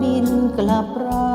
บินกลับเรา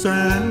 แสน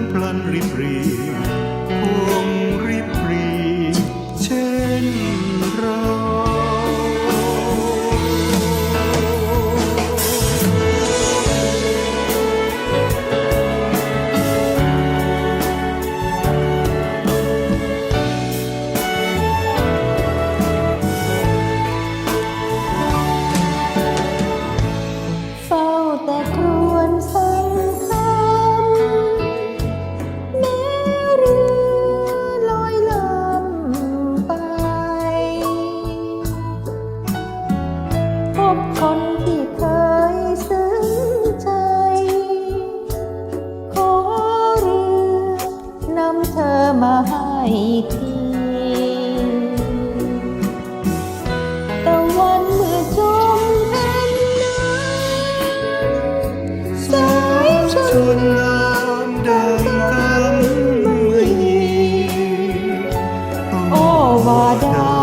บคนที่เคยซึ้งใจ ขอเรือนำเธอมาให้ทีตะวันเมื่อจมแผ่นน้ำสายชนน้ำดังกำมื่อยีโอวาดา